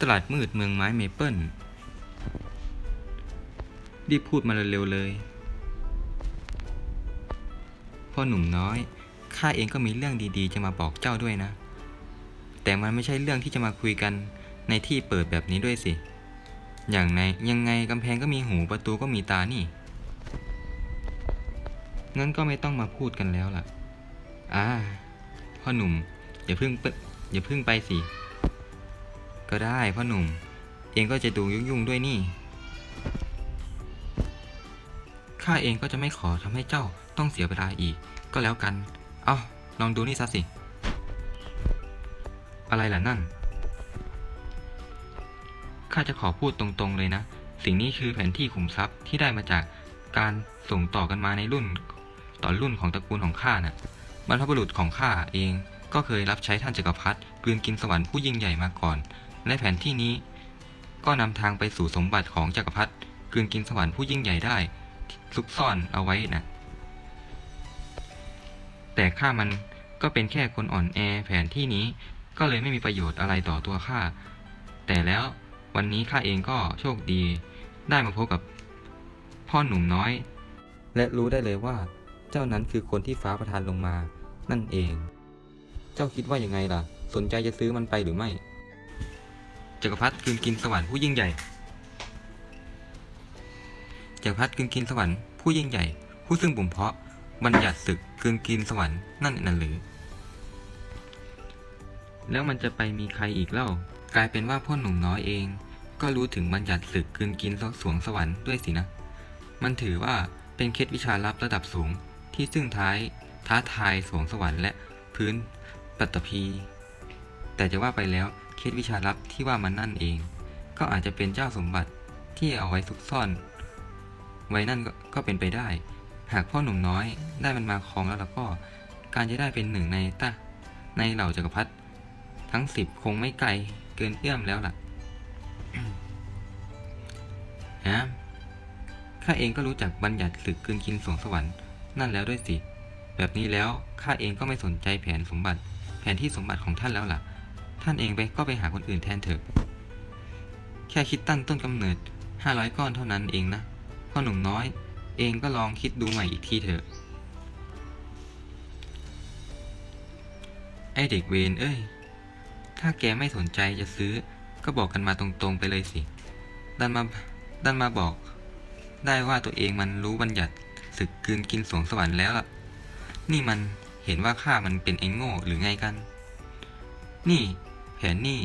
ตลาดมืดเมืองไม้เมเปิลรีบพูดมาเร็วๆเลย พ่อหนุ่มน้อย ข้าเองก็มีเรื่องดีๆ จะมาบอกเจ้าด้วยนะ แต่มันไม่ใช่เรื่องที่จะมาคุยกันในที่เปิดแบบนี้ด้วยสิ อย่างในยังไงกำแพงก็มีหูประตูก็มีตานี่ งั้นก็ไม่ต้องมาพูดกันแล้วล่ะ อ่า พ่อหนุ่มอย่าเพิ่งอย่าเพิ่งไปสิ ก็ได้พ่อหนุ่ม เองก็จะดูยุ่งๆด้วยนี่ ข้าเองก็จะไม่ขอทำให้เจ้าต้องเสียเวลาอีก ก็แล้วกัน เอาลองดูนี่ซะสิ อะไรล่ะนั่น ข้าจะขอพูดตรงๆเลยนะ สิ่งนี้คือแผนที่ขุมทรัพย์ที่ได้มาจากการส่งต่อกันมาในรุ่นต่อรุ่นของตระกูลของข้าน่ะ บรรพบุรุษของข้าเองก็เคยรับใช้ท่านจักรพรรดิกลืนกินสวรรค์ผู้ยิ่งใหญ่มาก่อน และแผนที่นี้ ก็นำทางไปสู่สมบัติของจักรพรรดิกลืนกินสวรรค์ผู้ยิ่งใหญ่ได้ ซุกซ่อนเอาไว้นะแต่ข้ามันก็เป็นแค่คนอ่อนแอแผนที่นี้ก็เลยไม่มีประโยชน์อะไรต่อตัวข้า แต่แล้ววันนี้ข้าเองก็โชคดี ได้มาพบกับพ่อหนุ่มน้อย และรู้ได้เลยว่า เจ้านั้นคือคนที่ฟ้าประทานลงมา นั่นเอง เจ้าคิดว่ายังไงล่ะ สนใจจะซื้อมันไปหรือไม่ จักรพรรดิกลืนกินสวรรค์ผู้ยิ่งใหญ่ จักรพรรดิกลืนกินสวรรค์ผู้ยิ่งใหญ่ ผู้ซึ่งบ่มเพาะบัญญัติศึกกลืนกินสวรรค์นั่นนั่นหรือ แล้วมันจะไปมีใครอีกเล่า กลายเป็นว่าพ่อหนุ่มน้อยเอง ก็รู้ถึงบัญญัติศึกกลืนกินสวงสวรรค์ด้วยสินะ มันถือว่าเป็นเคล็ดวิชาลับระดับสูงที่ซึ่งท้ายท้าทายสวงสวรรค์และพื้นปัตตภีแต่จะว่าไปแล้ว เคล็ดวิชาลับที่ว่ามันนั่นเอง ก็อาจจะเป็นเจ้าสมบัติที่เอาไว้ซุกซ่อน ไว้นั่นก็เป็นไปได้ หากพ่อหนุ่มน้อยได้มันมาครองแล้วแล้วก็การจะได้เป็นหนึ่งในตะในเหล่าจักรพรรดิทั้งสิบคงไม่ไกลเกินเอื้อมแล้วล่ะฮะข้าเองก็รู้จักบัญญัติศึกกลืนกินสวงสวรรค์นั่นแล้วด้วยสิ แบบนี้แล้วข้าเองก็ไม่สนใจแผนสมบัติ แผนที่สมบัติของท่านแล้วล่ะ ท่านเองไปก็ไปหาคนอื่นแทนเถอะ แค่คิดตั้งต้นกำเนิดห้าร้อยก้อนเท่านั้นเองนะพ่อหนุ่มน้อย เองก็ลองคิดดูใหม่อีกทีเถอะ ไอเด็กเวนเอ้ย ถ้าแกไม่สนใจจะซื้อ ก็บอกกันมาตรงๆไปเลยสิ ดันมา ดันมาบอก ได้ว่าตัวเองมันรู้บัญญัติศึกกืนกินสวงสวรรค์แล้วล่ะ นี่มันเห็นว่าข้ามันเป็นไอ้โง่หรือไงกัน นี่ แผนนี่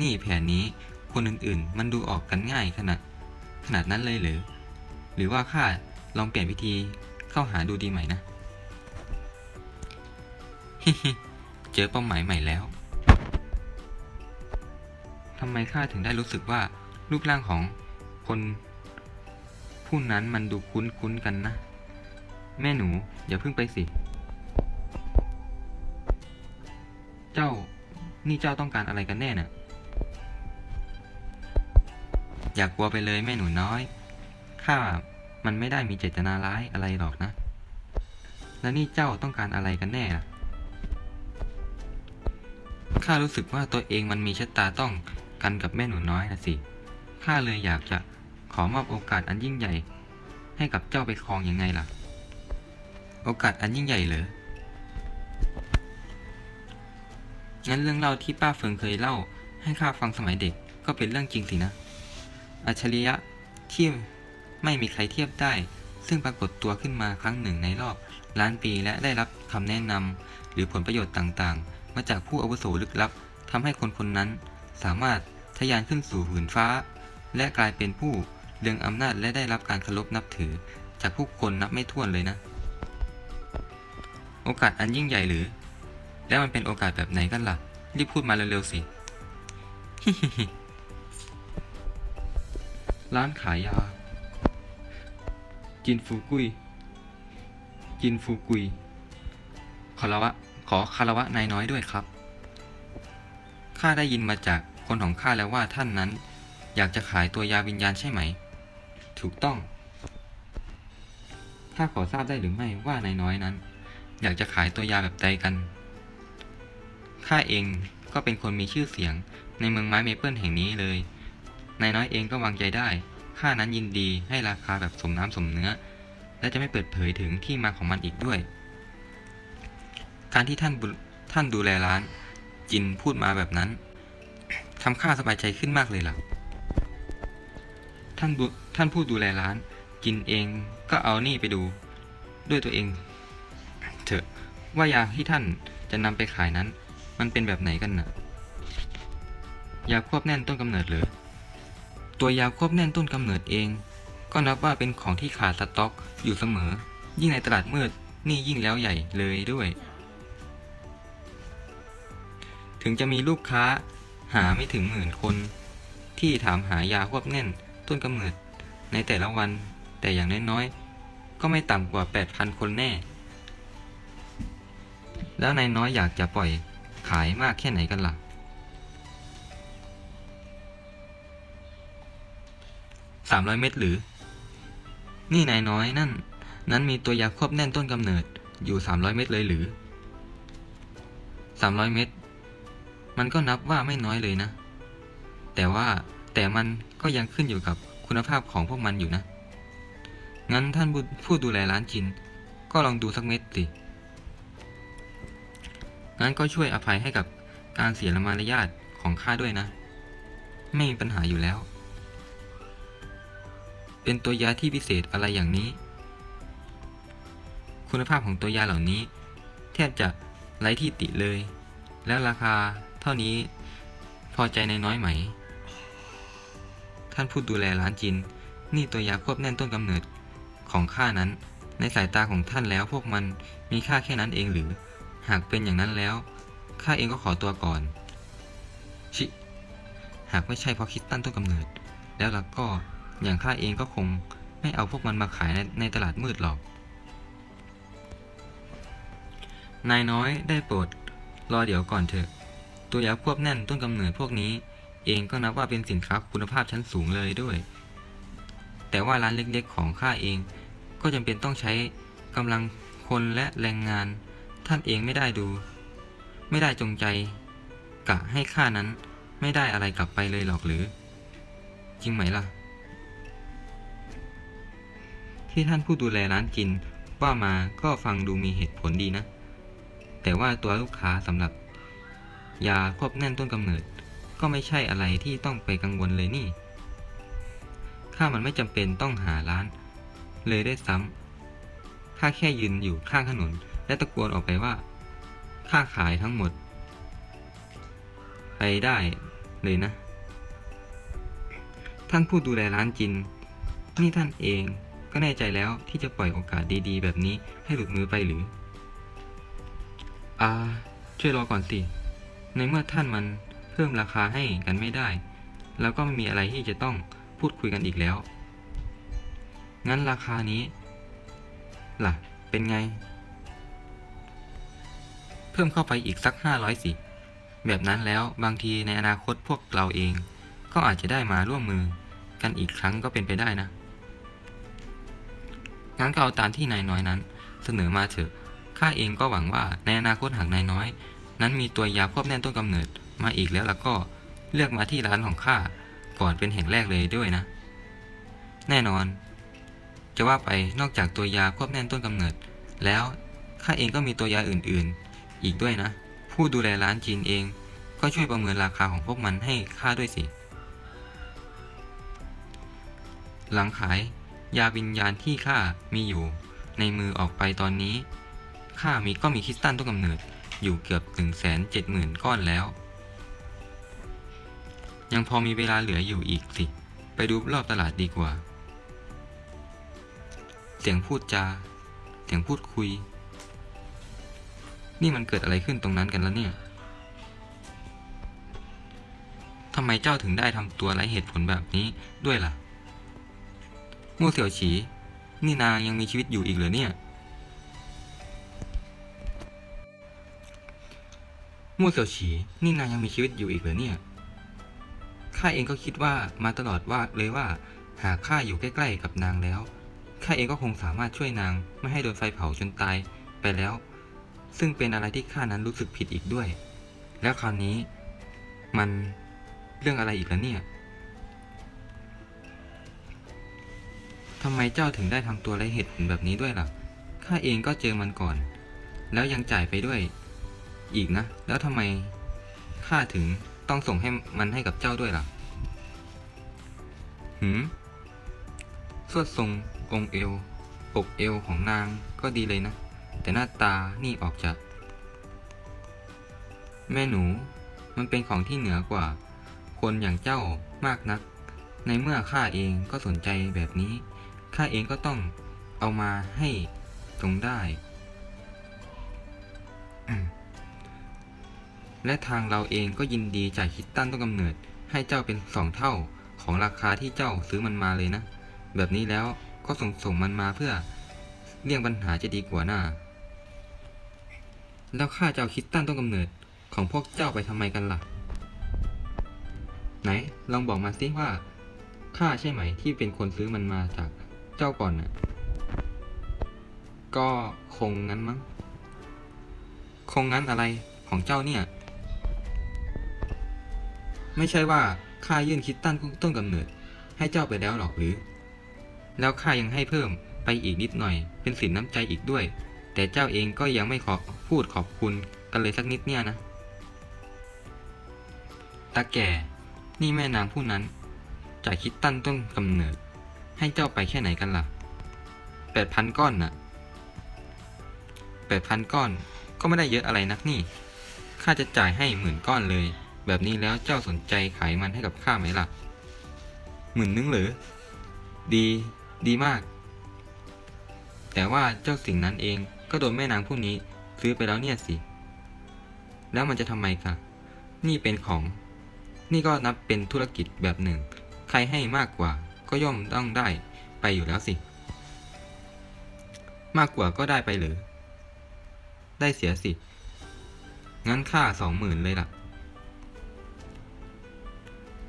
นี่แผนนี้ คนอื่นๆ มันดูออกกันง่ายขนาดขนาดนั้นเลยหรือ หรือว่าข้าลองเปลี่ยนวิธีเข้าหาดูดีใหม่นะฮิฮิเจอเป้าหมายใหม่แล้วทำไมข้าถึงได้รู้สึกว่ารูปร่างของคนผู้นั้นมันดูคุ้นๆกันนะ แม่หนูอย่าเพิ่งไปสิ นี่เจ้าต้องการอะไรกันแน่น่ะ อย่ากกลัวไปเลยแม่หนูน้อย ข้ามันไม่ได้มีเจตนาร้ายอะไรหรอกนะ แล้วนี่เจ้าต้องการอะไรกันแน่ล่ะ ข้ารู้สึกว่าตัวเองมันมีชะตาต้องกันกับแม่หนูน้อยนะสิ ข้าเลยอยากจะขอมอบโอกาสอันยิ่งใหญ่ ให้กับเจ้าไปครองอยังไงล่ะ โอกาสอันยิ่งใหญ่เหรอ งั้นเรื่องเล่าที่ป้าเฟิงเคยเล่า ให้ข้าฟังสมัยเด็กก็เป็นเรื่องจริงสินะ อัจฉริยะที่ไม่มีใครเทียบได้ ซึ่งปรากฏตัวขึ้นมาครั้งหนึ่งในรอบ ล้านปีและได้รับคำแนะนำหรือผลประโยชน์ต่างๆ มาจากผู้อาวุโสลึกลับทำให้คนคนนั้น สามารถทะยานขึ้นสู่หืนฟ้า และกลายเป็นผู้เรืองอำนาจและได้รับการเคารพนับถือ จากผู้คนนับไม่ถ้วนเลยนะ โอกาสอันยิ่งใหญ่หรือ แล้วมันเป็นโอกาสแบบไหนกันล่ะ รีบพูดมาเร็วๆสิ ร้านขายยา จินฟูกุย จินฟูกุย ขอละวะ ขอคารวะนายน้อยด้วยครับ ข้าได้ยินมาจากคนของข้าแล้วว่าท่านนั้น อยากจะขายตัวยาวิญญาณใช่ไหม ถูกต้อง ข้าขอทราบได้หรือไม่ว่านายน้อยนั้น อยากจะขายตัวยาแบบใดกัน ข้าเองก็เป็นคนมีชื่อเสียง ในเมืองไม้เมเปิลแห่งนี้เลย นายน้อยเองก็วางใจได้ ข้านั้นยินดีให้ราคาแบบสมน้ำสมเนื้อ และจะไม่เปิดเผยถึงที่มาของมันอีกด้วย การที่ท่านท่านดูแลร้าน จินพูดมาแบบนั้นทำข้าสบายใจขึ้นมากเลยล่ะท่านท่านผู้ดูแลร้านจินเองก็เอานี่ไปดู ด้วยตัวเอง เถอะว่ายาที่ท่านจะนำไปขายนั้น มันเป็นแบบไหนกันน่ะ ยาควบแน่นต้นกำเนิดเหรือตัวยาควบแน่นต้นกำเนิดเอง ก็นับว่าเป็นของที่ขาดสต็อกอยู่เสมอ ยิ่งในตลาดมืดนี่ยิ่งแล้วใหญ่เลยด้วย ถึงจะมีลูกค้าหาไม่ถึงหมื่นคน ที่ถามหายาควบแน่นต้นกำเนิดในแต่ละวันแต่อย่างน้อยๆ ก็ไม่ต่ำกว่า 8,000 คนแน่ แล้วนายน้อยอยากจะปล่อย ขายมากแค่ไหนกันล่ะ สามร้อยเม็ดหรือ นี่นายน้อยนั่น นั้นมีตัวยาควบแน่นต้นกำเนิดอยู่สามร้อยเม็ดเลยหรือสามร้อยเม็ดมันก็นับว่าไม่น้อยเลยนะ แต่ว่าแต่มันก็ยังขึ้นอยู่กับคุณภาพของพวกมันอยู่นะ งั้นท่านผู้ดูแลร้านจิน ก็ลองดูสักเม็ดสิ งั้นก็ช่วยอภัยให้กับการเสียละมารยาทของข้าด้วยนะ ไม่มีปัญหาอยู่แล้ว เป็นตัวยาที่พิเศษอะไรอย่างนี้ คุณภาพของตัวยาเหล่านี้ แทบจะไร้ที่ติเลย แล้วราคาเท่านี้พอใจในน้อยไหม ท่านผู้ดูแลร้านจิน นี่ตัวยาควบแน่นต้นกำเนิดของข้านั้น ในสายตาของท่านแล้วพวกมันมีค่าแค่นั้นเองหรือ หากเป็นอย่างนั้นแล้ว ข้าเองก็ขอตัวก่อน ชิ หากไม่ใช่เพราะคิดตั้นต้นกำเนิด แล้วล่ะก็อย่างข้าเองก็คงไม่เอาพวกมันมาขายในในตลาดมืดหรอก นายน้อยได้โปรดรอเดี๋ยวก่อนเถอะ ตัวยาควบแน่นต้นกำเนิดพวกนี้ เองก็นับว่าเป็นสินค้าคุณภาพชั้นสูงเลยด้วย แต่ว่าร้านเล็กๆของข้าเองก็จำเป็นต้องใช้กำลังคนและแรงงาน ท่านเองไม่ได้ดู ไม่ได้จงใจ กะให้ข้านั้นไม่ได้อะไรกลับไปเลยหรอกหรือ จริงไหมล่ะ ที่ท่านผู้ดูแลร้านจินว่ามาก็ฟังดูมีเหตุผลดีนะ แต่ว่าตัวลูกค้าสำหรับ ยาควบแน่นต้นกำเนิด ก็ไม่ใช่อะไรที่ต้องไปกังวลเลยนี่ข้ามันไม่จำเป็นต้องหาร้าน เลยได้ซ้ำข้าแค่ยืนอยู่ข้างถนน และตะโกนออกไปว่า ค่าขายทั้งหมด ไปได้เลยนะ ท่านผู้ดูแลร้านจิน นี่ท่านเองก็แน่ใจแล้วที่จะปล่อยโอกาสดีๆ แบบนี้ให้หลุดมือไปหรือ อ่า ช่วยรอก่อนสิ ในเมื่อท่านมันเพิ่มราคาให้กันไม่ได้ แล้วก็ไม่มีอะไรที่จะต้องพูดคุยกันอีกแล้ว งั้นราคานี้ ล่ะ เป็นไง เพิ่มเข้าไปอีกสักห้าร้อยสิ แบบนั้นแล้วบางทีในอนาคตพวกเราเอง ก็อาจจะได้มาร่วมมือ กันอีกครั้งก็เป็นไปได้นะ งั้นก็เอาตามที่นายน้อยนั้น เสนอมาเถอะ ข้าเองก็หวังว่าในอนาคตหากนายน้อย นั้นมีตัวยาควบแน่นต้นกำเนิดมาอีกแล้วแล้วก็เลือกมาที่ร้านของข้าก่อนเป็นแห่งแรกเลยด้วยนะ แน่นอน จะว่าไปนอกจากตัวยาควบแน่นต้นกำเนิด แล้วข้าเองก็มีตัวยาอื่นๆ อีกด้วยนะ ผู้ดูแลร้านจีนเอง ก็ช่วยประเมินราคาของพวกมันให้ข้าด้วยสิ หลังขาย ยาวิญญาณที่ข้ามีอยู่ในมือออกไปตอนนี้ข้ามีก็มีคริสตัลต้นกำเนิดอยู่เกือบ1นึ่งแสนเจ็ดหมื่นก้อนแล้ว ยังพอมีเวลาเหลืออยู่อีกสิ ไปดูรอบตลาดดีกว่า เสียงพูดจา เสียงพูดคุย นี่มันเกิดอะไรขึ้นตรงนั้นกันแล้วเนี่ยทำไมเจ้าถึงได้ทำตัวไร้เหตุผลแบบนี้ด้วยล่ะมู่เสี่ยวฉี นี่นางยังมีชีวิตอยู่อีกเหรอเนี่ยมู่เสี่ยวฉี นี่นางยังมีชีวิตอยู่อีกเหรอเนี่ย ข้าเองก็คิดว่ามาตลอดว่าเลยว่า หากข้าอยู่ใกล้ ๆ กับนางแล้ว ข้าเองก็คงสามารถช่วยนางไม่ให้โดนไฟเผาจนตายไปแล้ว ซึ่งเป็นอะไรที่ข้านั้นรู้สึกผิดอีกด้วย แล้วคราวนี้ มันเรื่องอะไรอีกแล้วเนี่ยทำไมเจ้าถึงได้ทำตัวไรเหตุผลแบบนี้ด้วยล่ะ ข้าเองก็เจอมันก่อน แล้วยังจ่ายไปด้วย อีกนะ แล้วทำไมข้าถึงต้องส่งให้มันให้กับเจ้าด้วยล่ะ หืมสวดทรงองเอวอกเอวของนางก็ดีเลยนะ แต่หน้าตานี่ออกจากแม่หนูมันเป็นของที่เหนือกว่า คนอย่างเจ้ามากนัก ในเมื่อข้าเองก็สนใจแบบนี้ข้าเองก็ต้องเอามาให้จงได้ และทางเราเองก็ยินดีจ่ายคิดตั้นต้นกำเนิด ให้เจ้าเป็นสองเท่าของราคาที่เจ้าซื้อมันมาเลยนะ แบบนี้แล้วก็ส่งส่งมันมาเพื่อเลี่ยงปัญหาจะดีกว่าน่า แล้วข้าจะเอาคิดตั้นต้นกำเนิดของพวกเจ้าไปทำไมกันล่ะ ไหนลองบอกมาสิว่าข้าใช่ไหมที่เป็นคนซื้อมันมาจากเจ้าก่อนน่ะ ก็คงงั้นมั้ง คงงั้นอะไรของเจ้าเนี่ย ไม่ใช่ว่าข้ายื่นคิดตั้นต้นกำเนิด ให้เจ้าไปแล้วหรอกหรือ แล้วข้ายังให้เพิ่มไปอีกนิดหน่อย เป็นสินน้ำใจอีกด้วย แต่เจ้าเองก็ยังไม่ขอ พูดขอบคุณกันเลยสักนิดเนี่ยนะตาแก่ นี่แม่นางผู้นั้นจ่ายคิดตั้นต้นกำเนิด ให้เจ้าไปแค่ไหนกันล่ะแปดพันก้อนน่ะแปดพันก้อนก็ไม่ได้เยอะอะไรนักนี่ ข้าจะจ่ายให้หมื่นก้อนเลย แบบนี้แล้วเจ้าสนใจขายมันให้กับข้าไหมล่ะหมื่นนึงหรือ ดี ดีมาก แต่ว่าเจ้าสิ่งนั้นเองก็โดนแม่นางผู้นี้ ซื้อไปแล้วเนี่ยสิ แล้วมันจะทำไมคะ นี่เป็นของ นี่ก็นับเป็นธุรกิจแบบหนึ่ง ใครให้มากกว่าก็ย่อมต้องได้ไปอยู่แล้วสิ มากกว่าก็ได้ไปหรือ ได้เสียสิ งั้นค่าสองหมื่นเลยล่ะ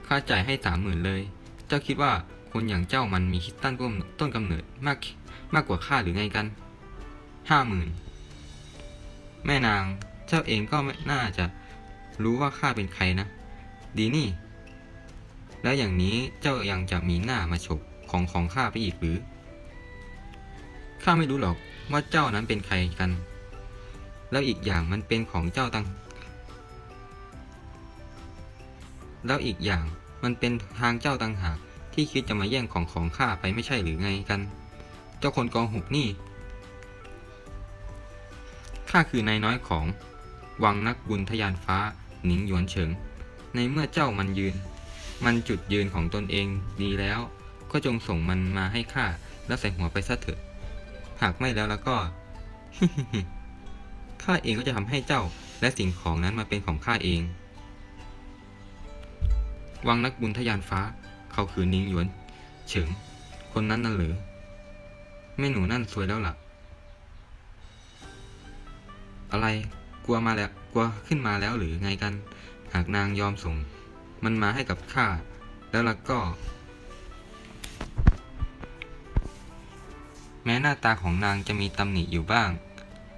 ค่าจ่ายให้สามหมื่นเลย เจ้าคิดว่าคนอย่างเจ้ามันมีคิดตั้นต้นกำเนิดมากมากกว่าข้าหรือไงกันห้าหมื่น แม่นางเจ้าเองก็ไม่น่าจะรู้ว่าข้าเป็นใครนะ ดีนี่ แล้วอย่างนี้เจ้ายังจะมีหน้ามาฉกของของข้าไปอีกหรือ ข้าไม่รู้หรอกว่าเจ้านั้นเป็นใครกัน แล้วอีกอย่างมันเป็นของเจ้าตังแล้วอีกอย่างมันเป็นทางเจ้าตังหากที่คิดจะมาแย่งของของข้าไปไม่ใช่หรือไงกัน เจ้าคนกองหุบนี่ ข้าคือนายน้อยของ วังนักบุญทยานฟ้า หนิงหยวนเฉิง ในเมื่อเจ้ามันยืน มันจุดยืนของตนเองดีแล้ว ก็จงส่งมันมาให้ข้าแล้วใส่หัวไปซะเถอะ หากไม่แล้วแล้วก็ข้าเองก็จะทำให้เจ้าและสิ่งของนั้นมาเป็นของข้าเอง วังนักบุญทยานฟ้า เขาคือนิงหยวน เฉิง คนนั้นน่ะหรือแม่หนูนั่นสวยแล้วล่ะ อะไร กลัวมาแล้ว กลัวขึ้นมาแล้วหรือไงกัน หากนางยอมส่ง มันมาให้กับข้า แล้วล่ะก็ แม้หน้าตาของนางจะมีตำหนิอยู่บ้าง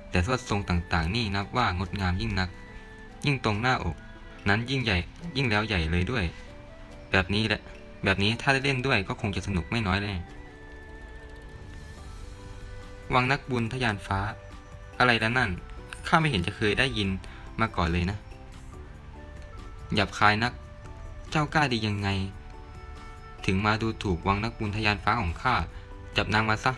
แต่สวดทรงต่างๆ นี่นับว่างดงามยิ่งนัก ยิ่งตรงหน้าอก นั้นยิ่งใหญ่ ยิ่งแล้วใหญ่เลยด้วย แบบนี้แหละ แบบนี้ถ้าได้เล่นด้วยก็คงจะสนุกไม่น้อยเลยวังนักบุญทยานฟ้า อะไรแล้วนั่น ข้าไม่เห็นจะเคยได้ยินมาก่อนเลยนะหยับคายนัก เจ้ากล้าดียังไง ถึงมาดูถูกวังนักบุญทยานฟ้าของข้า จับนางมาซะ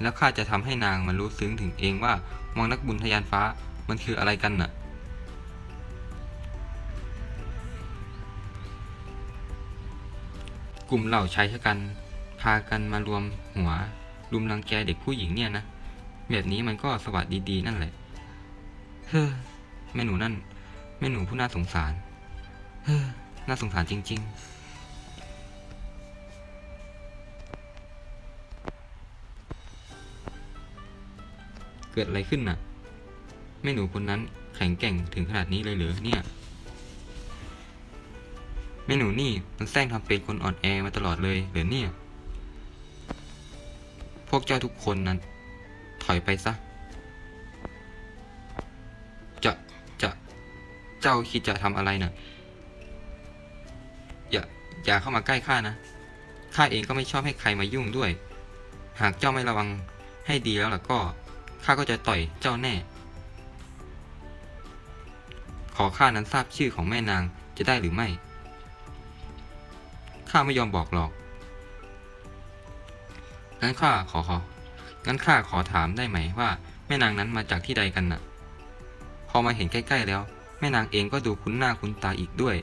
แล้วข้าจะทำให้นางมันรู้ซึ้งถึงเองว่าวังนักบุญทยานฟ้ามันคืออะไรกันน่ะ กลุ่มเหล่าชายชะกัน พากันมารวมหัวรุมรังแกเด็กผู้หญิงเนี่ยนะ แบบนี้มันก็สวัสดีดีๆนั่นแหละ เฮ้อแม่หนูนั่น แม่หนูผู้น่าสงสาร เฮ้อน่าสงสารจริง ๆเกิดอะไรขึ้นน่ะ แม่หนูคนนั้นแข็งแกร่งถึงขนาดนี้เลยเหรือเนี่ย แม่หนูนี่มันแซงทำเป็นคนอ่อนแอมาตลอดเลยเหรือเนี่ย พวกเจ้าทุกคนนั้น ถอยไปซะ เจ้าคิดจะทำอะไรน่ะ อย่าอย่าเข้ามาใกล้ข้านะ ข้าเองก็ไม่ชอบให้ใครมายุ่งด้วย หากเจ้าไม่ระวังให้ดีแล้วล่ะก็ ข้าก็จะต่อยเจ้าแน่ ขอข้านั้นทราบชื่อของแม่นางจะได้หรือไม่ ข้าไม่ยอมบอกหรอก งั้นข้าขอขอ งั้นข้าขอถามได้ไหมว่าแม่นางนั้นมาจากที่ใดกันน่ะ พอมาเห็นใกล้ ๆ แล้ว ม่นางเองก็ดูคุ้นหน้าคุ้นตาอีกด้วย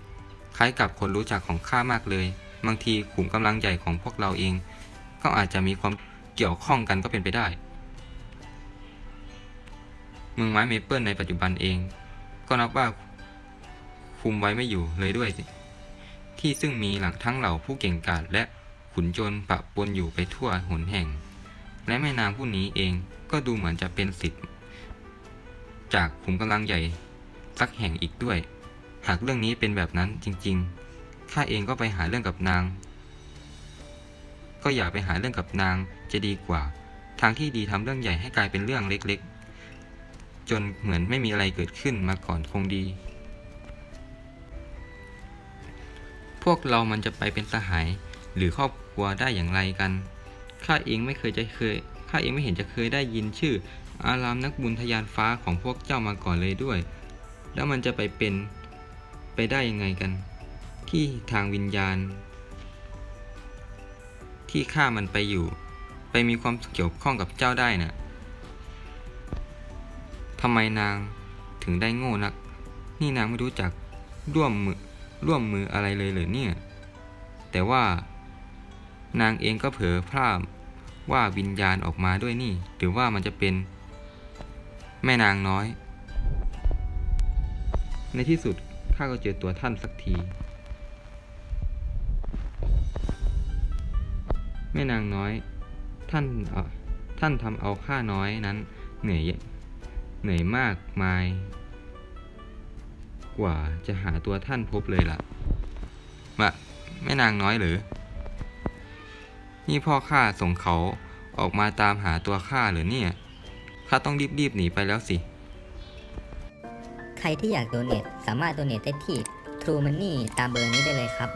คล้ายกับคนรู้จักของข้ามากเลย บางทีขุมกำลังใหญ่ของพวกเราเอง ก็อาจจะมีความเกี่ยวข้องกันก็เป็นไปได้เมืองไม้เมเปิลในปัจจุบันเอง ก็นับว่าคุมไว้ไม่อยู่เลยด้วย ที่ซึ่งมีหลังทั้งเหล่าผู้เก่งกาจและขุนโจรปะปนอยู่ไปทั่วหนแห่ง และแม่นางผู้นี้เองก็ดูเหมือนจะเป็นสิทธิ์ จากขุมกำลังใหญ่ สักแห่งอีกด้วย หากเรื่องนี้เป็นแบบนั้นจริงๆข้าเองก็ไปหาเรื่องกับนาง ก็อย่าไปหาเรื่องกับนางจะดีกว่า ทางที่ดีทำเรื่องใหญ่ให้กลายเป็นเรื่องเล็กๆ จนเหมือนไม่มีอะไรเกิดขึ้นมาก่อนคงดี พวกเรามันจะไปเป็นสหายหรือครอบครัวได้อย่างไรกันข้าเองไม่เคยจะเคยข้าเองไม่เห็นจะเคยได้ยินชื่อ อารามนักบุญทะยานฟ้าของพวกเจ้ามาก่อนเลยด้วย แล้วมันจะไปเป็นไปได้ยังไงกัน ที่ทางวิญญาณ ที่ข้ามันไปอยู่ ไปมีความเกี่ยวข้องกับเจ้าได้น่ะทำไมนางถึงได้โง่นัก นี่นางไม่รู้จักร่วมมือร่วมมืออะไรเลยเหรอเนี่ย แต่ว่า นางเองก็เผลอพร่ำว่าวิญญาณออกมาด้วยนี่ หรือว่ามันจะเป็น แม่นางน้อย ในที่สุดข้าก็เจอตัวท่านสักที แม่นางน้อย ท่านเออท่านทำเอาข้าน้อยนั้น เหนื่อยเหนื่อยมากมาย กว่าจะหาตัวท่านพบเลยล่ะมะแม่นางน้อยหรือ นี่พ่อข้าส่งเขาออกมาตามหาตัวข้าหรือเนี่ยข้าต้องรีบๆหนีไปแล้วสิ ใครที่อยากโดเนทสามารถโดเนทได้ที่ True Money ตามเบอร์นี้ได้เลยครับ